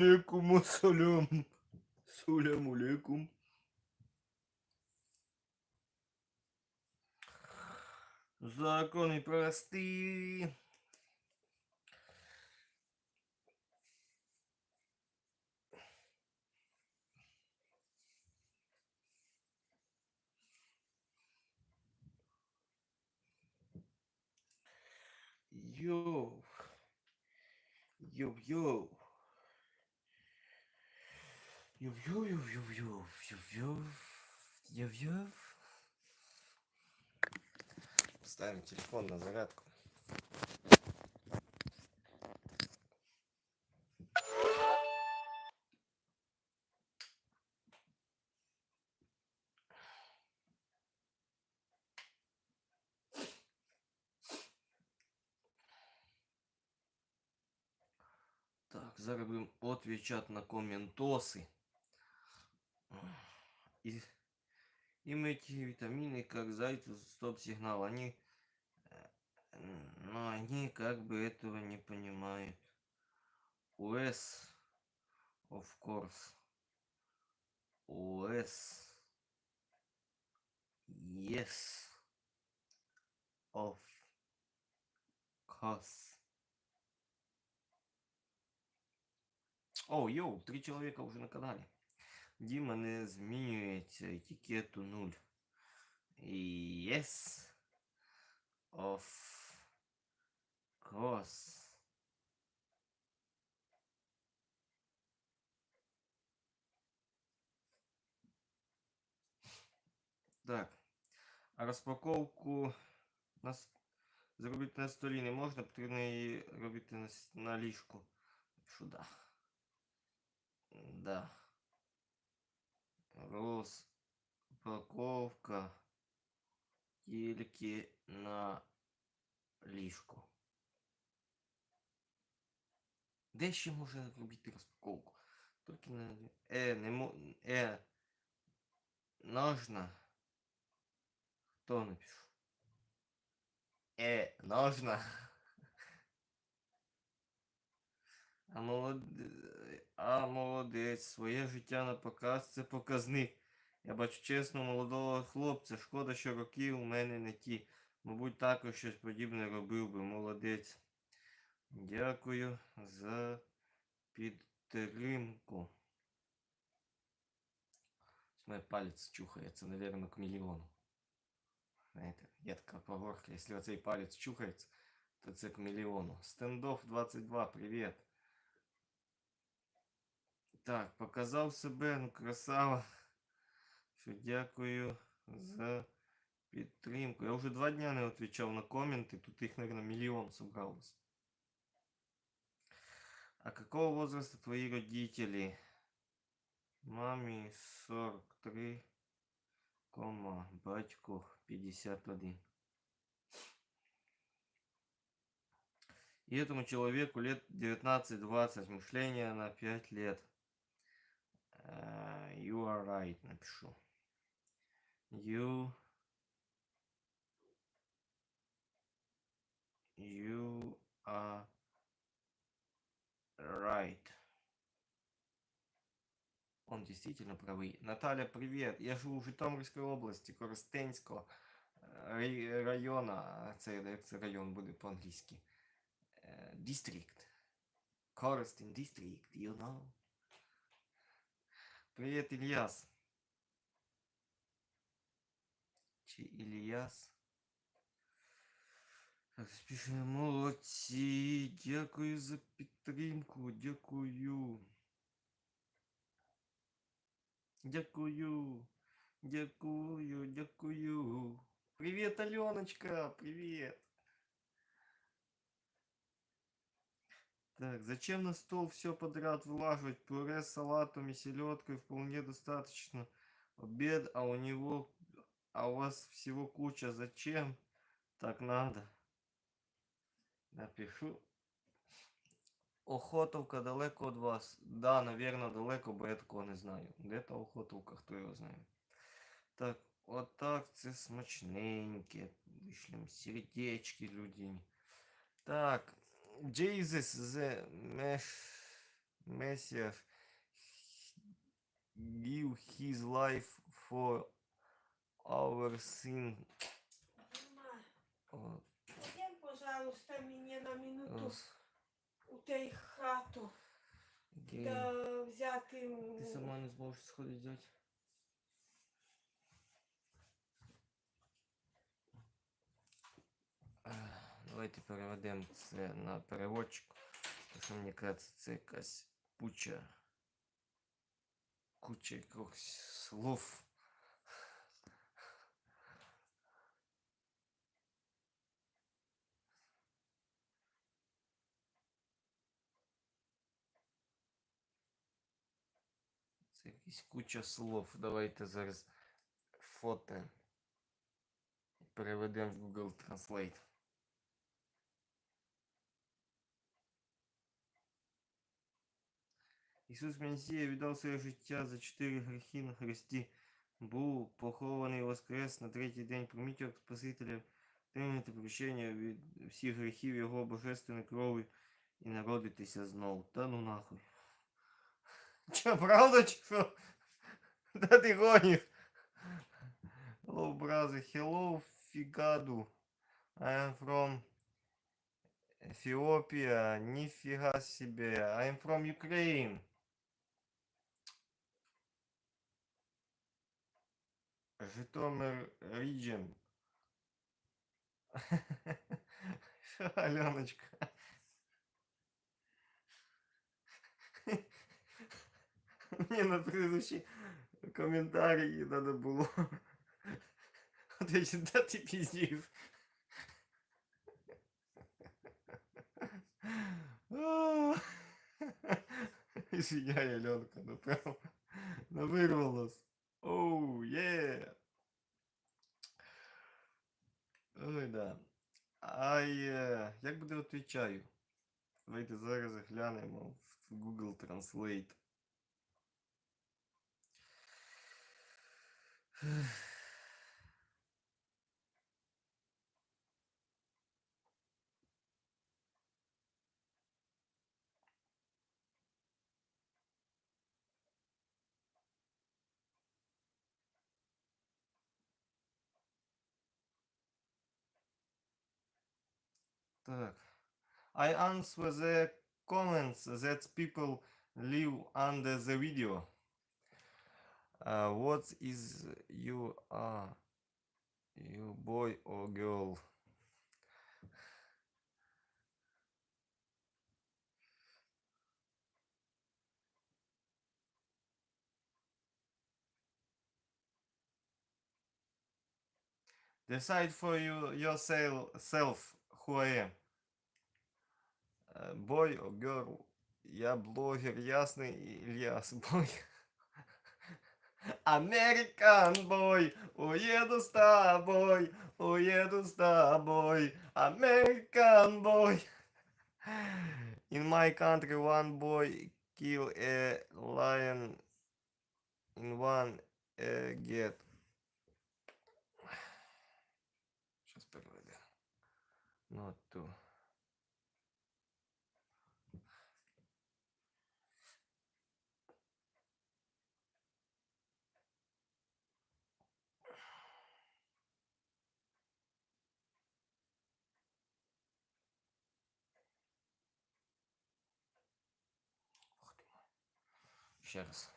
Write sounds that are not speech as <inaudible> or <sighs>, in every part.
алейкум ассалям. Салям алейкум. Законы простые. Йоу. Йоу-йоу. Ставим телефон на зарядку. Так, зараз будемо на комментосы. И, эти витамины, как зайцу стоп-сигнал, они... э, Но они как бы этого не понимают. US, of course. US. Yes. Of course. О, йоу, три чоловіка вже на каналі. Діма не змінюється етикету 0. Yes. Of course. Так. А розпаковку на... зробити на столі не можна, потрібно її робити на, на ліжку. Сюди. Да. Розпаковка тільки на ліжку. Де ще може робити розпаковку? Тільки на... Е, не мо... Е. Ножна. Хто напишу? Е, ножна. А молодець, а молодець, своє життя на показ це показник. Я бачу чесно молодого хлопця, шкода, що роки у мене не ті. Мабуть, також щось подібне робив би. Молодець. Дякую за підтримку. Мой палець чухається, наверное, к мільйону. Знаєте, є така поговорка, якщо оцей палець чухається, то це к мільйону. Стендофф 22, привіт. Так, показав себе, ну красава. Що дякую за підтримку. Я вже два дня не відповідав на коменти, тут їх, наверное, мільйон собралось. А какого возраста твои родители? Мамі 43, кома, батьку 51. И этому человеку лет 19-20, мышление на 5 лет. Э, You are right, напишу. You... You are right. Он действительно правый. Наталья, привет. Я живу в Житомирській області, Коростенського е, рай- района. Це як це район буде по-англійськи. Е, District. Коростень District, you know. Привет, Ильяс. Чи Ільяс? Так, спіше молодці. Дякую за підтримку. Дякую. Дякую. Дякую, дякую. Привет, Аленочка, привет. Так, зачем на стол все подряд вылаживать? Пюре с салатом и селедкой вполне достаточно. Обед, а у него, а у вас всего куча. Зачем? Так надо. Напишу. Охотовка далеко від вас. Да, наверное, далеко, бо я такого не знаю. Де та охотовка, хто його знає. Так, отак це смачненьке. Вишлем сердечки людині. Так, Jesus the Mesh Messiah give his life for our sin. Пойдем, пожалуйста, мені на минуту у тей хату, да взяти. Ти сама не зможеш сходити взяти? Давайте переведемо це на переводчик. Мені кажеться, це якась куча. Куча якихось слов. Якась куча слов. Давайте зараз фото переведемо в Google Translate. Ісус Месія віддав своє життя за чотири гріхи на хресті. Був похований воскрес на третій день приміток Спасителя, отримати прощення від всіх гріхів Його божественної крові і народитися знов. Та ну нахуй. Че, правда чи що? Да ти гониш? Hello, brother. Hello, Figadu. I am from Ethiopia. Нифига себе. I am from Ukraine. Житомир. Що, <laughs> Аленочка? Мне на предыдущий комментарий надо было ответить, да ты пиздишь. <laughs> Извиняй, Аленка, ну прям ну, вырвалась. Оу, е. Ой, да. Ай, е, як буде відповідаю? Давайте зараз глянемо в Google Translate. Так. I answer the comments that people leave under the video. Uh, what is you are? You boy or girl? Decide for you yourself self who I am. Э, Boy or girl? Я блогер Ясный Ильяс. Бой. American boy, уеду с тобой, уеду с тобой. American boy. In my country one boy kill a lion in one uh, get. Сейчас переведу. Not to. Ще раз.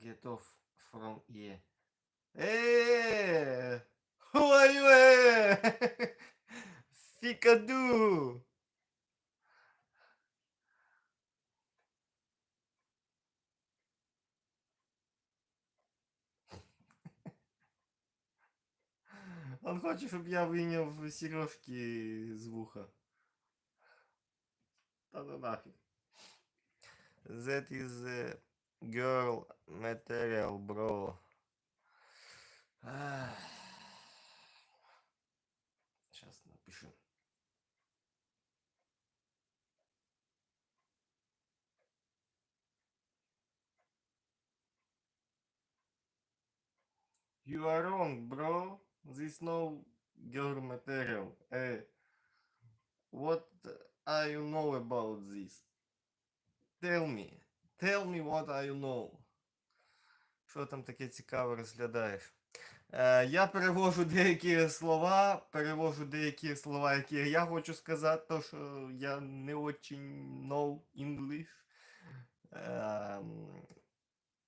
Get off from here. Hey! Who are you? eh? <laughs> Fikadu! Он хочет, чтобы я вийняв сережки з вуха. Ну нафіг. That is a girl material, bro. <sighs> Сейчас напишу. You are wrong, bro. This no girl material. Hey, what are you know about this? Tell me. Tell me what you know. Що там таке цікаве розглядаєш? Е, я перевожу деякі слова, перевожу деякі слова, які я хочу сказати, то що я не очень know English. Ем,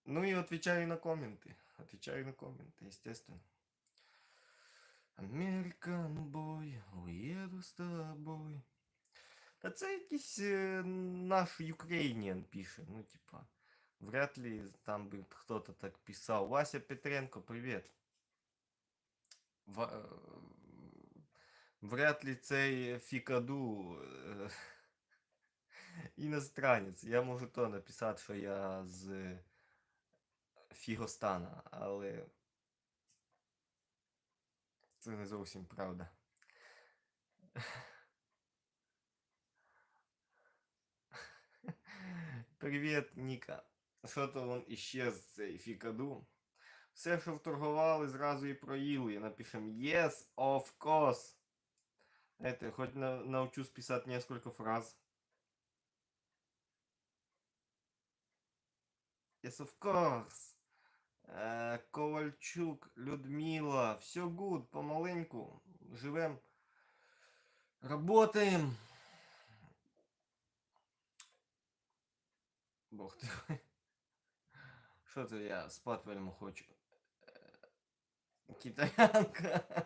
ну и отвечаю на комменты. Отвечаю на комменты, естественно. Американ бой, уеду з тобой. Та це якийсь е, наш Ukrainian пише, ну типа. Вряд ли там бы кто-то так писал. Вася Петренко, привет. Ва- е, Вряд ли цей Фікаду е, <laughs> іностранець. Я можу то написати, що я з Фігостана, але це не зовсім правда. Привіт, Ніка. Що то вон іщез цей Фікаду? Все, що вторгували, зразу і проїли. Напишем Yes, of course. Это, хоть на, научусь писать несколько фраз. Yes, of course. Е, Ковальчук, Людмила. Все гуд, помаленьку. Живем. Работаем. Бог. Що це я спати вельми хочу? Е, Китаянка.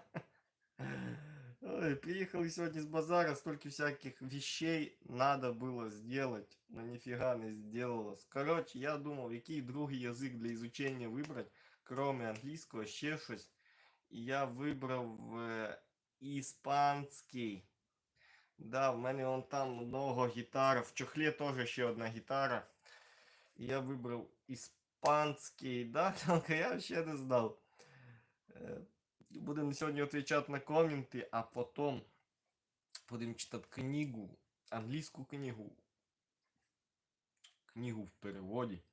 Ой, приехали сегодня с базара, столько всяких вещей надо было сделать, но нифига не сделалось. Короче, я думал, який другий язик для изучения выбрать, кроме английского, ще щось. І я вибрав е, іспанський. Да, в мене вон там много гітар. В чохлі теж ще одна гітара. І я вибрав іспанський. Да, <laughs> Тонка, я ще не знав. Будем сегодня отвечать на комменты, а потом будем читать книгу, английскую книгу. Книгу в переводе.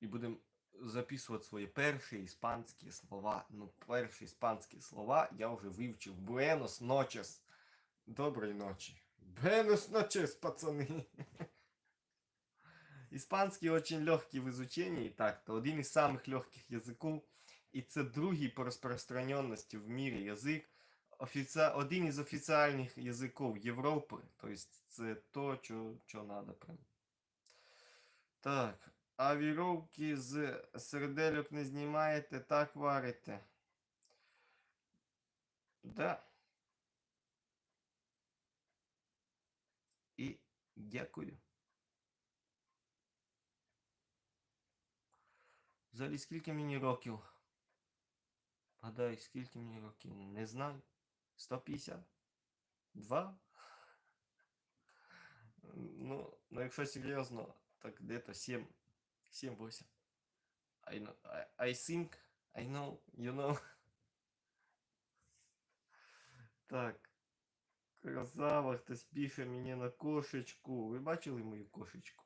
И будем записывать свои первые испанские слова. Ну, первые испанские слова я уже выучил. Буэнос ночес. Доброй ночи. Буэнос ночес, пацаны. <laughs> Испанский очень легкий в изучении, так-то один из самых легких языков. І це другий по розпространеності в мірі язик. Офіци... Один із офіціальних язиків Європи. Тобто це то, що, надо прям. Так. А віровки з сердельок не знімаєте, так варите. Да. І дякую. Взагалі, скільки мені років? Гадай, скільки мені років? Не знаю. 150? Два? Ну, ну якщо серйозно, так где-то 7. 7-8. I know, I, I think, I know, you know. <laughs> Так. Красава, хтось пише мені на кошечку. Ви бачили мою кошечку?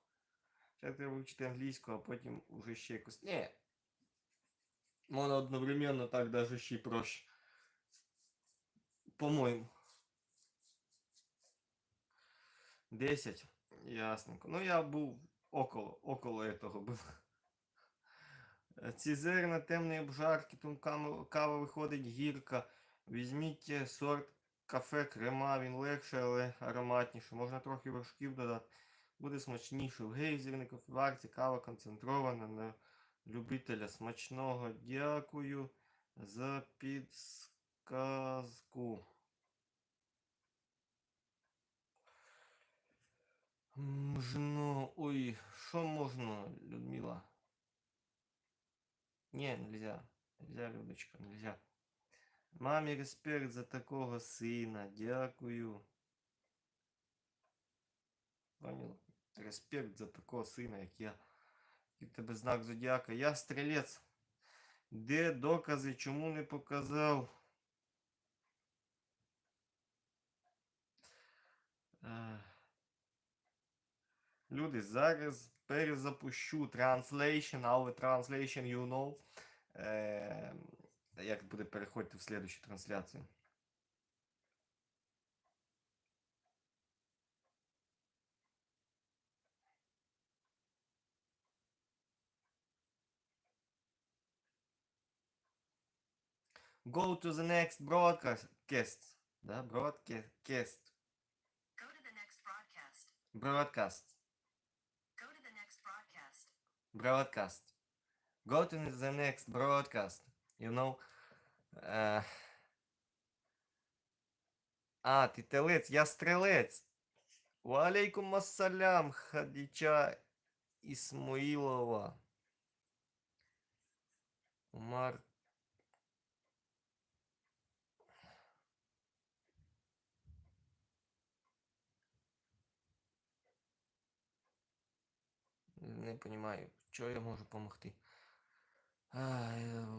Зараз треба вивчити англійську, а потім уже ще якось. Ні. Можна одновременно так даже ще проще. По-моєму. 10. Ясненько. Ну я був около, около этого був. Ці зерна темної обжарки, там кава, виходить гірка. Візьміть сорт кафе крема, він легше, але ароматніше. Можна трохи вершків додати. Буде смачніше. В гейзерні кофеварці кава концентрована на любителя смачного. Дякую за підсказку. Можна. Ой, що можна, Людмила? Не, нельзя. Нельзя, Людочка, нельзя. Мамі респект за такого сина. Дякую. Понял? Респект за такого сина, як я. І тебе знак зодіака. Я стрілець. Де докази, чому не показав? Люди, зараз перезапущу translation, але translation you know. Е, як буде переходити в слідчу трансляцію. Go to the next broadcast. Да, broadcast. Go to the next broadcast. Broadcast. Go to the next broadcast. broadcast. Go to the next broadcast. You know. Е... А, ти телець, я стрелець. Валейкум ассалям, Хадіча Ісмаїлова. Умар. Не понимаю, що я можу допомогти.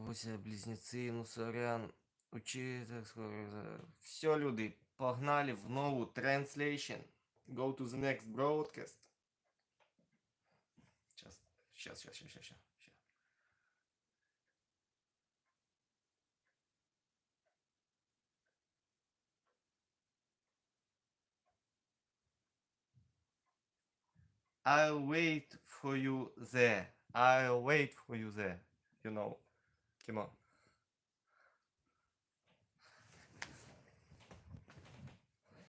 Ось близнеці, ну сорян. Учитель, все, люди, погнали в нову translation. Go to the next broadcast. Сейчас, сейчас, сейчас, сейчас, сейчас. I'll wait for you there. I'll wait for you there. You know. Come on.